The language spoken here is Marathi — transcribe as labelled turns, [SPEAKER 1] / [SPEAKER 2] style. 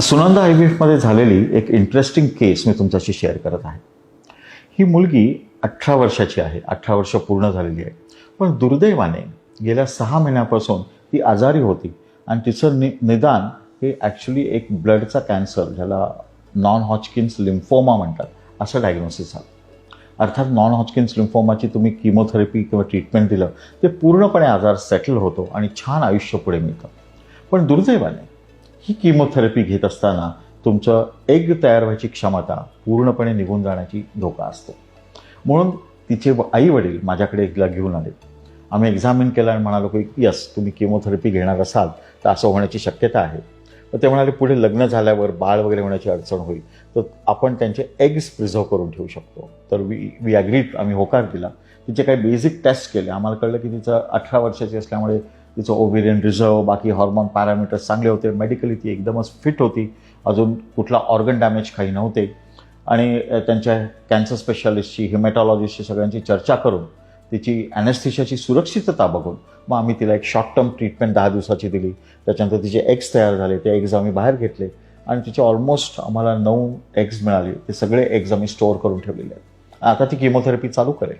[SPEAKER 1] सुनंदा आय व्ही एफमध्ये झालेली एक इंटरेस्टिंग केस मी तुमच्याशी शेअर करत आहे. ही मुलगी अठरा वर्षाची आहे अठरा वर्ष पूर्ण झालेली आहे. पण दुर्दैवाने गेल्या सहा महिन्यापासून ती आजारी होती आणि तिचं नि निदान हे ॲक्च्युली एक ब्लडचा कॅन्सर ज्याला नॉन हॉचकिन्स लिम्फोमा म्हणतात असं डायग्नोसिस झालं. अर्थात नॉन हॉचकिन्स लिम्फोमाची तुम्ही किमोथेरपी किंवा ट्रीटमेंट दिलं ते पूर्णपणे आजार सेटल होतो आणि छान आयुष्य पुढे मिळतं. पण दुर्दैवाने ही किमोथेरपी घेत असताना तुमचं एग तयार व्हायची क्षमता पूर्णपणे निघून जाण्याची धोका असतो. म्हणून तिचे आई वडील माझ्याकडे एकला घेऊन आले. आम्ही एक्झामिन केलं आणि म्हणालो की यस तुम्ही किमोथेरपी घेणार असाल तर असं होण्याची शक्यता आहे. तर ते म्हणाले पुढे लग्न झाल्यावर बाळ वगैरे होण्याची अडचण होईल तर आपण त्यांचे एग्स प्रिझर्व करून ठेवू शकतो. तर वी वी ॲग्रीड आम्ही होकार दिला. तिचे काही बेसिक टेस्ट केले. आम्हाला कळलं की तिचं अठरा वर्षाची असल्यामुळे तिचं ओव्हेरियन रिझर्व बाकी हॉर्मोन पॅरामीटर्स चांगले होते. मेडिकली ती एकदमच फिट होती. अजून कुठला ऑर्गन डॅमेज काही नव्हते. आणि त्यांच्या कॅन्सर स्पेशालिस्टची हिमॅटॉलॉजिस्टची सगळ्यांची चर्चा करून तिची ॲनेस्थिशियाची सुरक्षितता बघून मग आम्ही तिला एक शॉर्ट टर्म ट्रीटमेंट दहा दिवसाची दिली. त्याच्यानंतर तिचे एग्स तयार झाले. ते एग्ज आम्ही बाहेर घेतले. आणि तिचे ऑलमोस्ट आम्हाला नऊ एग्ज मिळाले. ते सगळे एग्ज आम्ही स्टोअर करून ठेवलेले आहेत. आता ती किमोथेरपी चालू करेल.